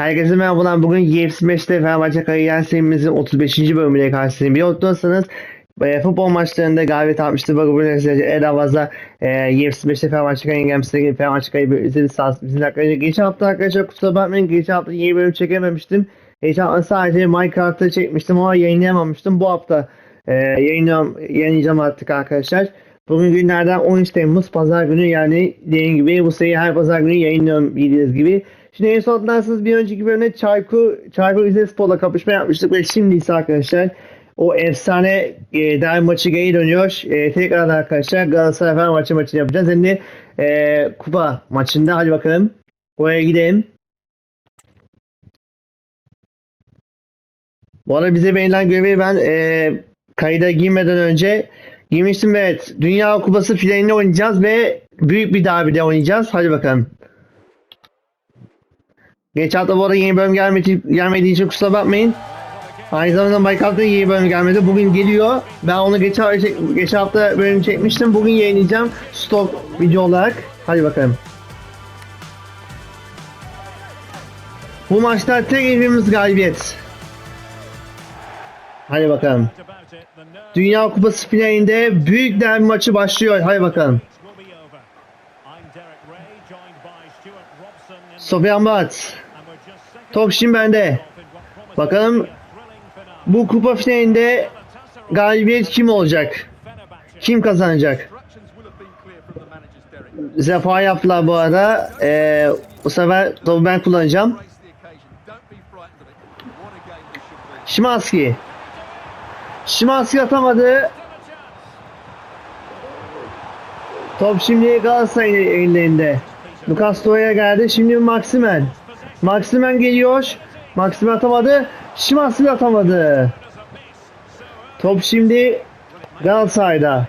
Herkese merhabalar. Bugün UFC Smaş'te Fenerbahçe kariyer serimizin 35. bölümüne. Bir unutmazsanız e, futbol maçlarında galibiyet almıştı. Bakın bu nesilde Eda Vaz'a e, UFC Smaş'te Fenerbahçe kariyer gelmişti. Fenerbahçe kariyer izledi sağ bizim arkadaşlar. Geçen hafta arkadaşlar kusura bakmayın. Geçen hafta yeni bölüm çekememiştim. Geçen hafta sadece Minecraft'ı çekmiştim ama yayınlayamamıştım. Bu hafta e, yayınlayacağım, yayınlayacağım artık arkadaşlar. Bugün günlerden 13 Temmuz Pazar günü yani dediğim gibi bu seriyi her Pazar günü yayınlıyorum bildiğiniz gibi. Şimdi en son hatırlarsanız bir önceki bölümde Çaykur, Çaykur Rizespor'la kapışma yapmıştık ve şimdi ise arkadaşlar o efsane e, derbi maçı geri dönüyor. E, tekrar arkadaşlar Galatasaray Fenerbahçe maçını yapacağız. De e, kupa maçında hadi bakalım. Oraya gidelim. Bu arada bize verilen görevi ben e, kayda girmeden önce girmiştim ve evet. Dünya Kupası finalini oynayacağız ve büyük bir derbide oynayacağız. Hadi bakalım. Geçen hafta bu arada yeni bölüm gelmedi, gelmediği için kusura bakmayın. Aynı zamanda Minecraft'ta yeni bölüm gelmedi. Bugün geliyor. Ben onu geçen, hafta geçen hafta bölüm çekmiştim. Bugün yayınlayacağım. Stok video olarak. Hadi bakalım. Bu maçta tek evimiz galibiyet. Hadi bakalım. Dünya Kupası finalinde büyük derbi maçı başlıyor. Hadi bakalım. Sofyan Bat. Top şimdi bende. Bakalım bu kupa finalinde galibiyet kim olacak? Kim kazanacak? Zefa yaptılar bu arada. Ee, bu sefer topu ben kullanacağım. Şimanski. Şimanski atamadı. Top şimdi Galatasaray'ın ellerinde. Lucas Torreira geldi. Şimdi Maximen. Maximen geliyor. Maximen atamadı. Şimanski atamadı. Top şimdi Galatasaray'da.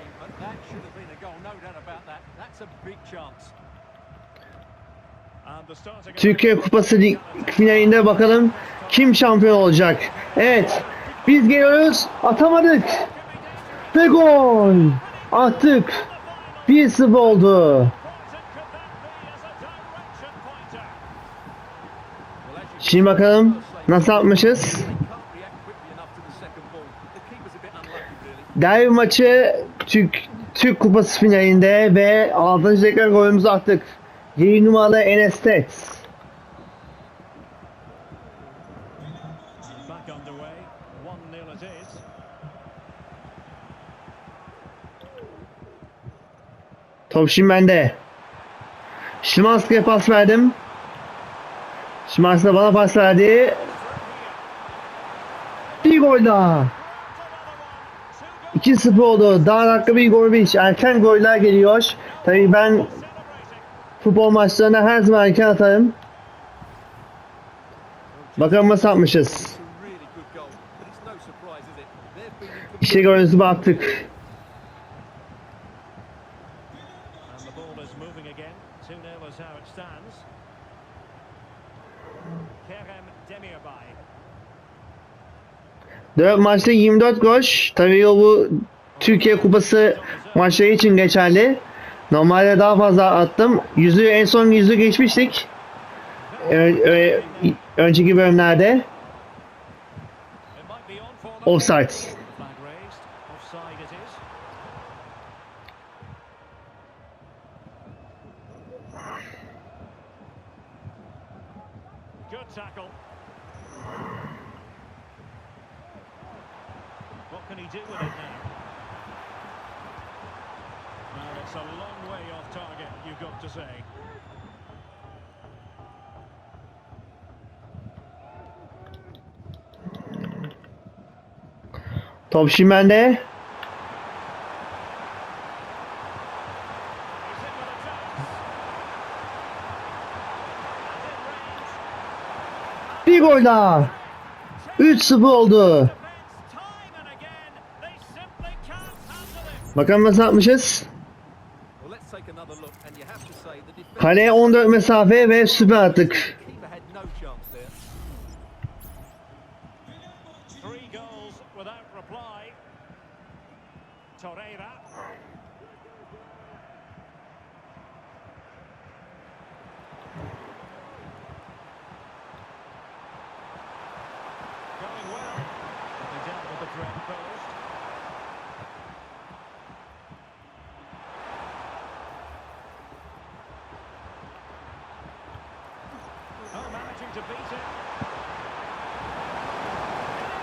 Türkiye Kupası finalinde bakalım kim şampiyon olacak. Evet. Biz geliyoruz. Atamadık. Ve gol. Attık. 1-0 oldu. Şimdi bakalım nasıl yapmışız. Derbi maçı Türk Türk Kupası finalinde ve 6. tekrar golümüzü attık. 7 numaralı Enes Tex. Back underway. 1-0 it is. Top şimdi bende. Şimanski'ye pas verdim. Şimanski de bana pas verdi. Bir gol daha. 2-0 oldu. Daha dakika bir gol bir. Erken goller geliyor. Tabii ben futbol maçlarına her zaman erken atarım. Bakalım nasıl atmışız. İşte golümüzü baktık. 4 maçta 24 gol. Tabii o bu Türkiye Kupası maçları için geçerli. Normalde daha fazla attım. Yüzü en son yüzü geçmiştik. Önceki bölümlerde. Offside. Flag raised. Offside it is. Good tackle. What can he do with it now? Well, it's a long way off target, you've got to say. Top şimdi bende. He's in with a chance. And in range. Bir gol daha. 3-0 oldu. Defence, time and again, they simply can't handle it. Bakalım nasıl atmışız. Well, let's take another look, and you have to say the defence Kaleye 14 mesafe ve süper attık.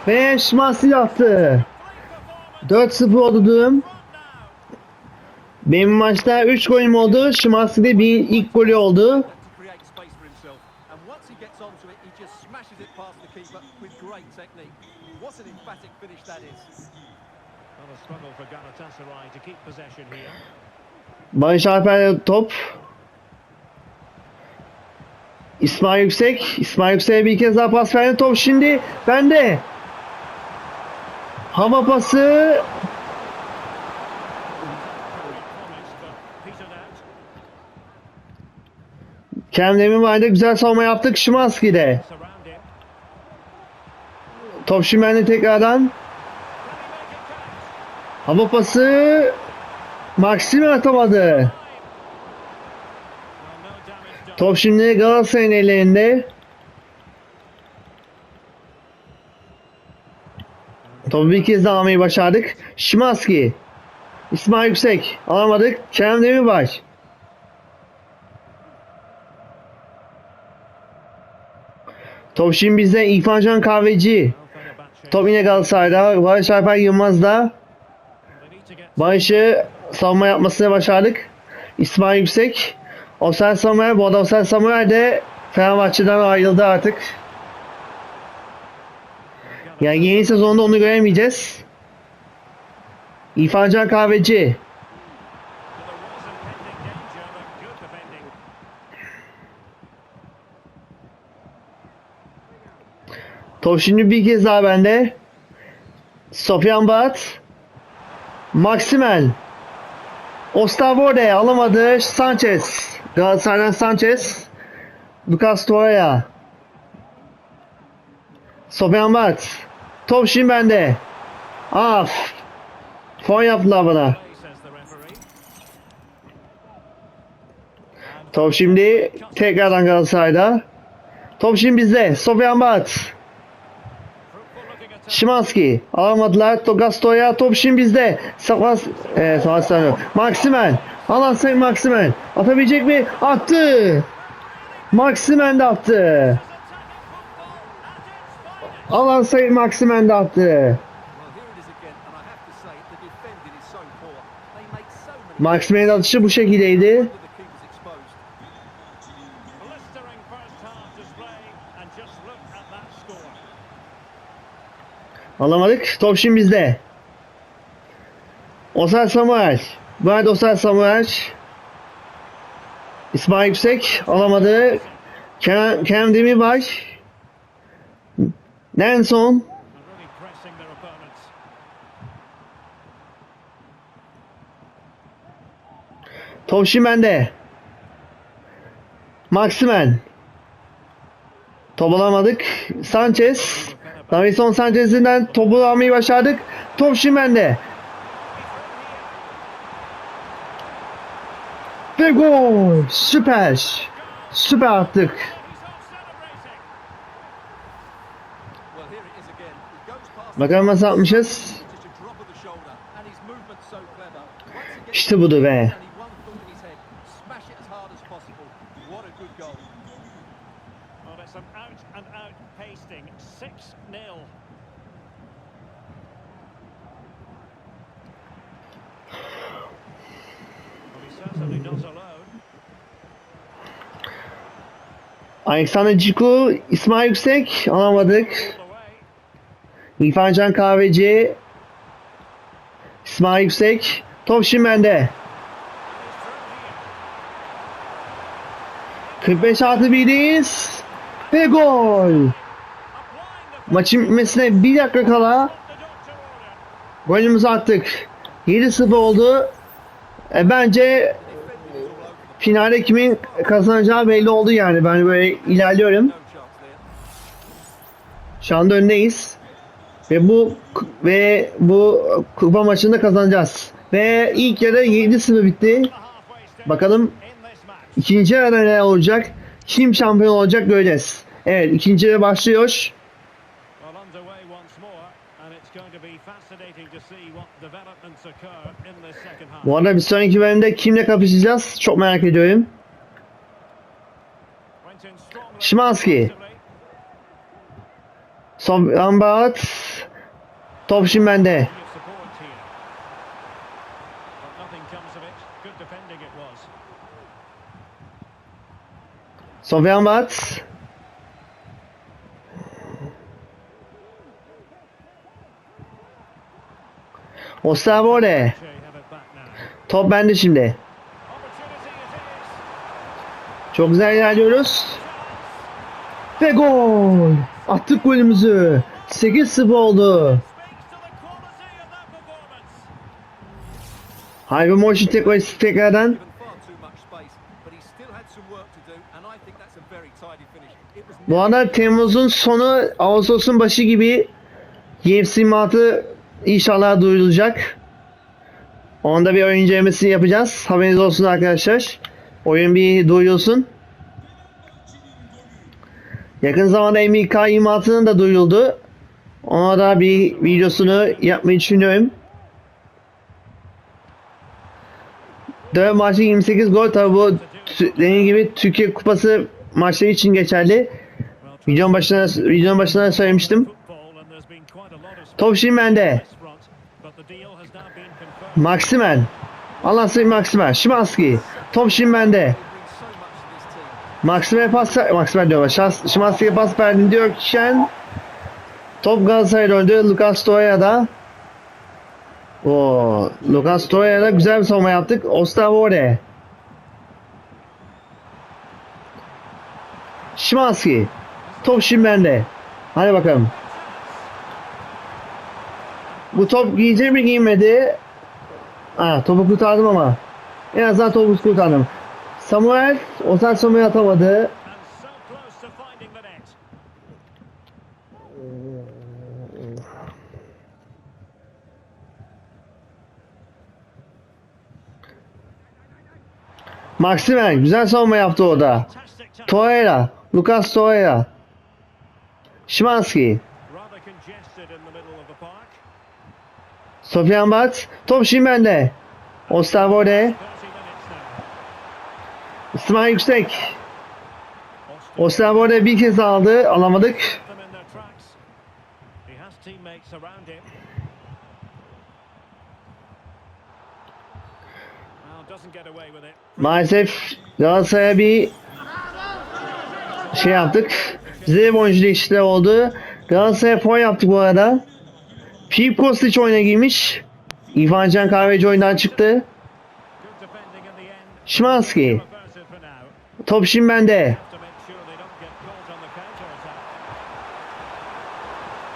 Ve attı. Performance 4-0 oldu durum. Benim maçta 3 golüm oldu. Şimanski'de bir ilk golü oldu. Barış Alper top. İsmail Yüksek. İsmail Yüksek'e bir kez daha pas verdi. Top şimdi bende. Hava pası. Kerem Demirbay'da güzel savunma yaptık. Şimanski'de. Top şimdi bende tekrardan. Hava pası. Maxime atamadı. Top şimdi Galatasaray'ın ellerinde. Topu bir kez daha almayı başardık. Şimanski. İsmail Yüksek. Alamadık. Kerem Demirbaş. Top şimdi bizde İrfan Can Kahveci. Top yine Galatasaray'da. Barış Alper Yılmaz'da. Barış'ı savunma yapmasını başardık. İsmail Yüksek. Osel Samuel. Bu arada Osel Samuel de Fenerbahçe'den ayrıldı artık. Yani yeni sezonda onu göremeyeceğiz. İrfan Can Kahveci. Top şimdi bir kez daha bende. Sofyan Bat. Maximen. Ostavorde alamadı. Sanchez. Galatasaray'dan Sanchez. Lucas Torreira. Sofyan Bat. Top şimdi bende. Af. Fon yaptılar bana. Top şimdi tekrardan Galatasaray'da. Top şimdi bizde. Sofyan Bat. Şimanski alamadılar. Togastoya top şimdi bizde. Safas e, Safas. Maximen. Alan Sayın Maximen. Atabilecek mi? Attı. Maximen de attı. Alan Sayın Maximen de attı. Maximen'in atışı bu şekildeydi. Alamadık. Top şimdi bizde. Osay Samuel. Arada Osay Samuel. İsmail Yüksek. Alamadı. Kerem, Kerem Demirbaş. Nelson. Top şimdi bende. Maximen. Top alamadık. Sanchez. Davison Sanchez'inden topu almayı başardık. Top şimdi Ve gol. Süper. Süper attık. He's off celebrating. Well, here it Alexander Ciku, İsmail Yüksek alamadık. İrfan Can Kahveci. İsmail Yüksek. Top şimdi bende. And he's through here. 45 artı 1'deyiz. Ve gol. Maçın bitmesine bir dakika kala golümüzü attık. 7-0 oldu. E, bence finalde kimin kazanacağı belli oldu yani. Ben böyle ilerliyorum. Şu anda öndeyiz. Ve bu ve bu kupa maçında kazanacağız. Ve ilk yarı 7-0 bitti. Bakalım ikinci yarı ne olacak? Kim şampiyon olacak göreceğiz. Evet ikinci yarı başlıyor. Well, underway once more. And it's going to be fascinating to see what developments occur in this second half. Bu arada bir sonraki bölümde kimle kapışacağız? Çok merak ediyorum. Defensively. Son Ambat. Top şimdi bende. Plenty of Ostavore. Top bende şimdi. Çok güzel ilerliyoruz. Ve gol. Attık golümüzü. 8-0 oldu. Hayvan Motion tekrar tekrardan. Bu arada Temmuz'un sonu Ağustos'un başı gibi UFC matı inşallah duyurulacak. Onda bir oyun incelemesi yapacağız. Haberiniz olsun arkadaşlar. Oyun bir duyurulsun. Yakın zamanda MK imatının da duyuruldu. Ona da bir videosunu yapmayı düşünüyorum. 4 maçta 28 gol tabi bu dediğim gibi Türkiye Kupası maçları için geçerli. Videonun başına, videonun başına söylemiştim. Top şimdi bende. Maximen. Allah seni Maximen. Şimanski. Top şimdi bende. Maximen'e pas Maximen diyorum. Şans, Şimanski'ye pas verdin diyorken top Galatasaray'a döndü. Lucas Torreira'da. Oo, Lucas Torreira'da güzel bir savunma yaptık. Ostavore. Şimanski. Top şimdi bende. Hadi bakalım. Bu top giyecek mi giymedi? Ha, topu kurtardım ama. En azından topu kurtardım. Samuel, Ozan Samuel atamadı. Maximen güzel savunma yaptı. Fantastic touch. Torreira, Lucas Torreira. Şimanski, Sofyan Bat, top şimdi bende. Ostavode, 30 minutes now. İsmail Yüksek. Austin Ostavode bir kez aldı, alamadık. Maalesef Galatasaray'a bir şey yaptık. Bize oyuncu değişikliği oldu. Galatasaray'a puan yaptık bu arada. Filip Kostic oyuna girmiş. İrfan Can Kahveci oyundan çıktı. Şimanski. Top şimdi bende.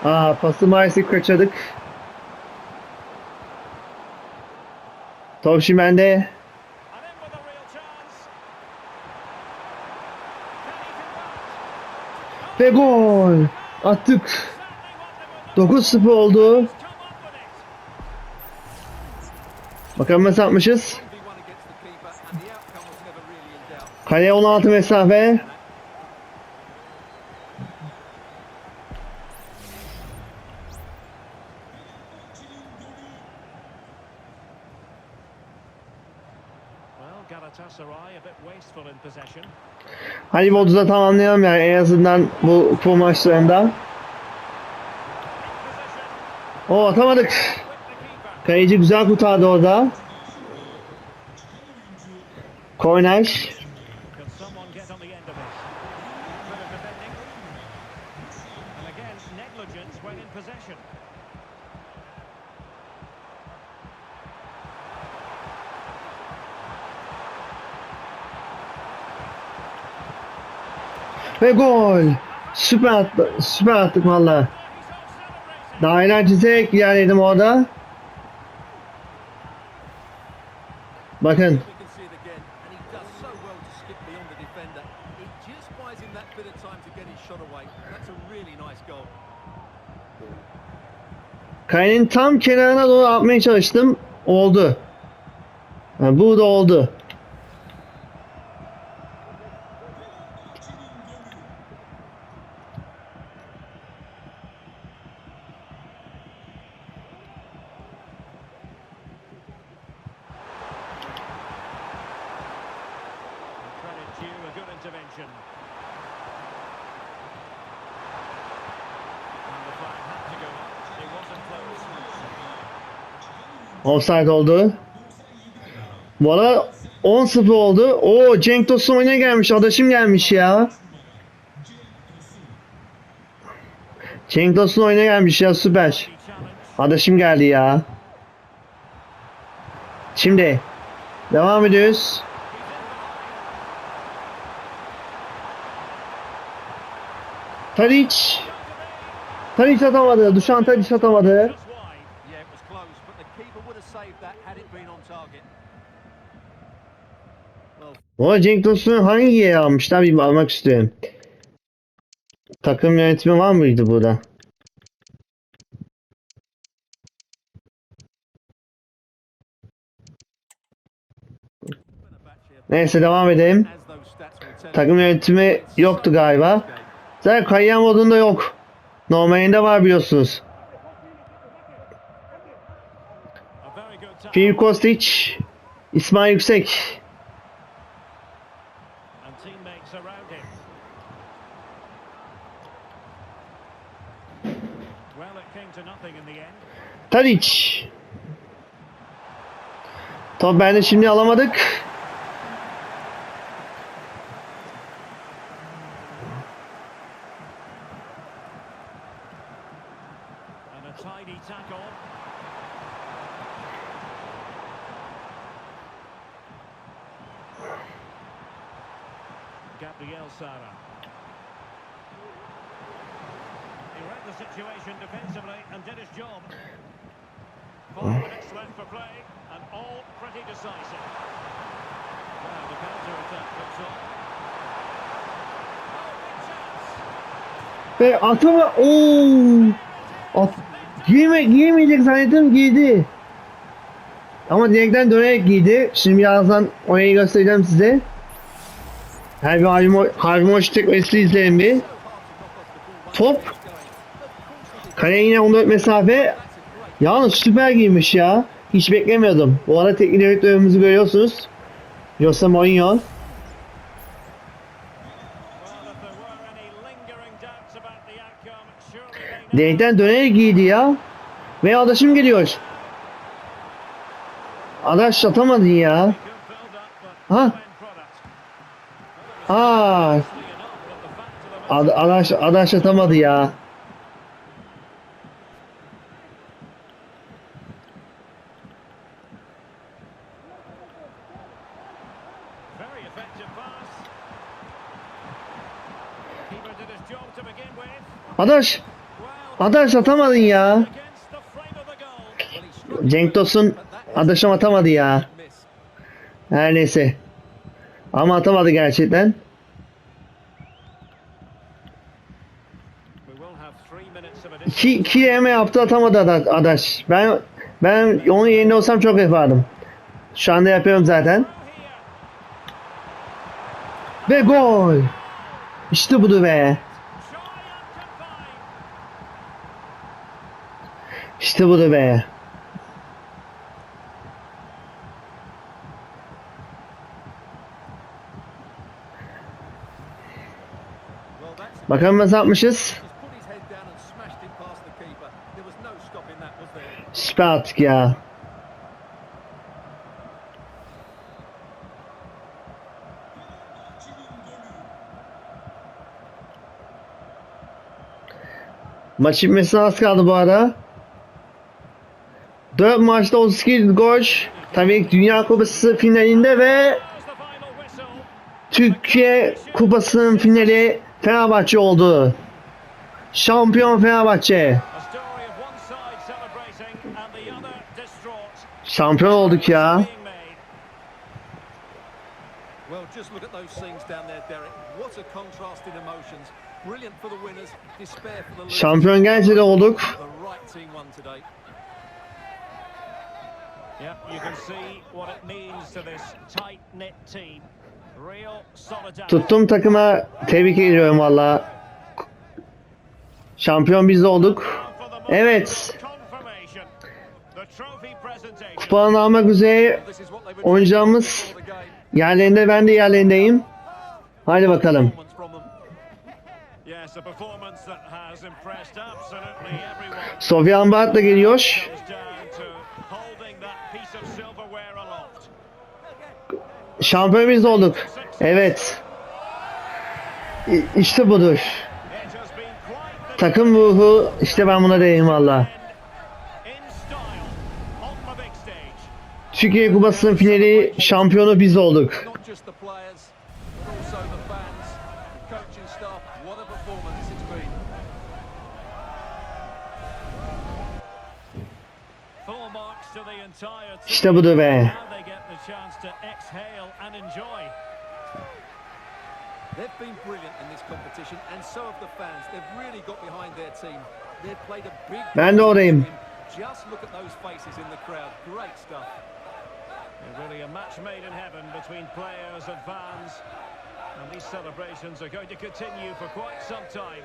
Aa pası maalesef kaçırdık. Top şimdi bende. Ve gol. Attık. 9-0 oldu. Bakalım nasıl atmışız. 1v1 against the keeper, and the outcome was never really in doubt. Kaleye 16 mesafe. Well, Galatasaray a bit wasteful in possession. Hadi Boduz'da tamamlayalım yani en azından bu kupa maçlarında. O atamadık. Kaleci güzel kurtardı orada. Korner. Ve gol. Süper süper attık valla. Daha eğlenceli ilerledim orada. Bakın. Kalenin tam kenarına doğru atmaya çalıştım. Oldu. Ha, bu da oldu. Possession. And the flag had to go up. It wasn't close. Offside oldu. Bu arada 10-0 oldu. Oo Cenk Tosun oyuna gelmiş. Adaşım gelmiş ya. Cenk Tosun oyuna gelmiş ya süper. Adaşım geldi ya. Şimdi devam ediyoruz. Tadic. Tadic atamadı. Duşan Tadic atamadı. O Cenk Tosun'u hangi yere almışlar bir almak istiyorum. Takım yönetimi var mıydı burada? Neyse devam edelim. Takım yönetimi yoktu galiba. Zaten kayyan modunda yok. Normalinde var biliyorsunuz. Filip Kostic, İsmail Yüksek. Tadic. Top bende şimdi alamadık. Tidy tackle. Gabriel Sara. He read the situation defensively and did his job. Four minutes left for play, and all pretty decisive. Well, the counter-attack looks on. Oh. Ve atama ooo. Giyme giyemeyecek zannettim giydi. Ama direkten dönerek giydi. Şimdi birazdan orayı göstereceğim size. Her bir harbi, harbi maç tekmesi izleyin bir. Top. Kaleye yine 14 mesafe. Yalnız süper giymiş ya. Hiç beklemiyordum. Bu arada teknik direktörümüzü görüyorsunuz. Jose Mourinho. Direkten dönerek giydi ya. Ve adaşım geliyor. Adaş atamadın ya. Ha. Aa, ad- adaş, adaş atamadı ya. Adaş, adaş atamadın ya. Cenk Tosun adaşım atamadı ya. Her neyse. Ama atamadı gerçekten. İki, iki yeme yaptı atamadı ada- adaş. Ben ben onun yerinde olsam çok yapardım. Şu anda yapıyorum zaten. Ve gol. İşte budur be. Shy and confined. İşte budur be. Well, that's Bakalım nasıl yapmışız. He's put his head down and smashed it past the keeper. There was no stopping that, was there? Süper attık ya. Maç bitmesine az kaldı bu ara. 4 maçta 32 gol. Tabii ki Dünya Kupası finalinde ve. Türkiye Kupası'nın finali Fenerbahçe oldu. Şampiyon Fenerbahçe. Şampiyon olduk ya. Well, just look at those scenes down there, Derek. What a contrast in emotions. Brilliant for the winners, despair for the losers. Şampiyon gerçekten olduk. The right team won today. Yep, you can see what it means to this tight-knit team. Real solidarity. Tuttum takıma tebrik ediyorum valla. Şampiyon biz de olduk. Evet. Kupanı almak üzere Oyuncağımız- yerlerinde ben de yerlerindeyim. Hadi bakalım. Sofyan Bahat da geliyor. Şampiyon olduk. Evet. İşte budur. Takım ruhu işte ben buna değilim valla. Türkiye Kupası'nın finali şampiyonu biz olduk. Not just the so have the fans. They've really got behind their team. They've played a big. Ben de oradayım. Just look at those faces in the crowd. Great stuff. Really a match made in heaven between players and fans. And these celebrations are going to continue for quite some time.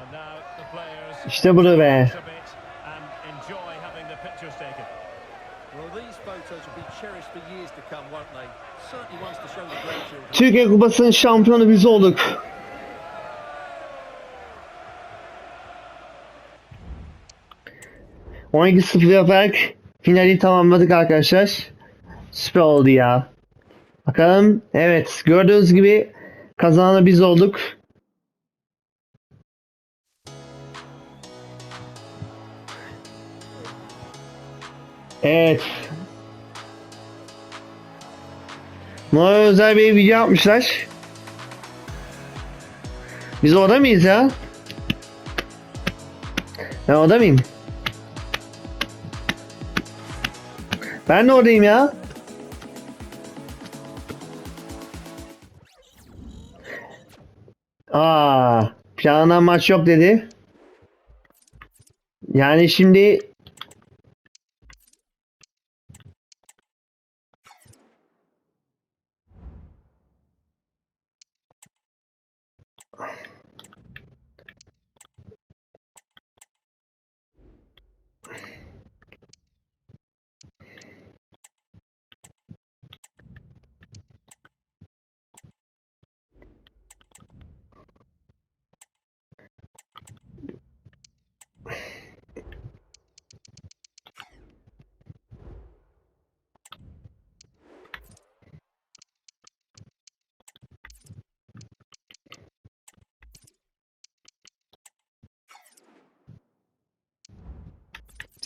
And now the players İşte budur be. Türkiye Kupası'nın şampiyonu biz olduk. ...12-0 yaparak finali tamamladık arkadaşlar. Süper oldu ya. Bakalım. Evet. Gördüğünüz gibi kazananı biz olduk. Evet. Buna özel bir video yapmışlar. Biz orada mıyız ya? Ben orada mıyım? Ben de oradayım ya. Aa, planlanan maç yok dedi. Yani şimdi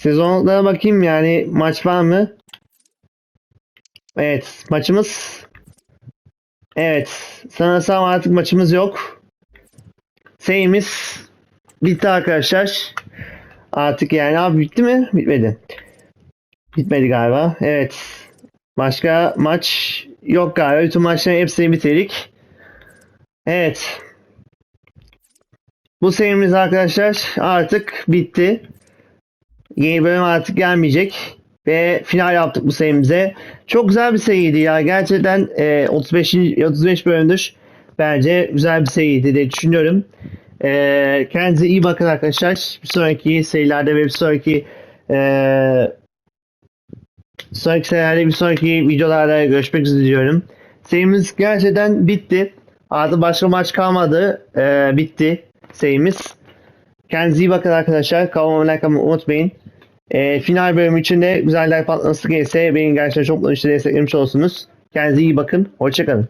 Sezonlara bakayım yani maç var mı? Evet maçımız Evet sanırsam artık maçımız yok. Seyimiz bitti arkadaşlar. Artık yani abi bitti mi? Bitmedi. Bitmedi galiba. Evet. Başka maç yok galiba. Bütün maçların hepsini bitirdik. Evet. Bu serimiz arkadaşlar artık bitti. Yeni bölüm artık gelmeyecek. Ve final yaptık bu serimize. Çok güzel bir seriydi ya. Gerçekten e, 35. 35 bölümdür. Bence güzel bir seriydi diye düşünüyorum. E, kendinize iyi bakın arkadaşlar. Bir sonraki serilerde ve bir sonraki e, sonraki serilerde bir sonraki videolarda görüşmek üzere diyorum. Serimiz gerçekten bitti. Artık başka maç kalmadı. E, bitti serimiz. Kendinize iyi bakın arkadaşlar. Kanalıma like atmayı unutmayın. Ee, final bölümü için de güzel like patlaması gelirse beni gerçekten çok mutlu işte desteklemiş olursunuz. Kendinize iyi bakın. Hoşçakalın.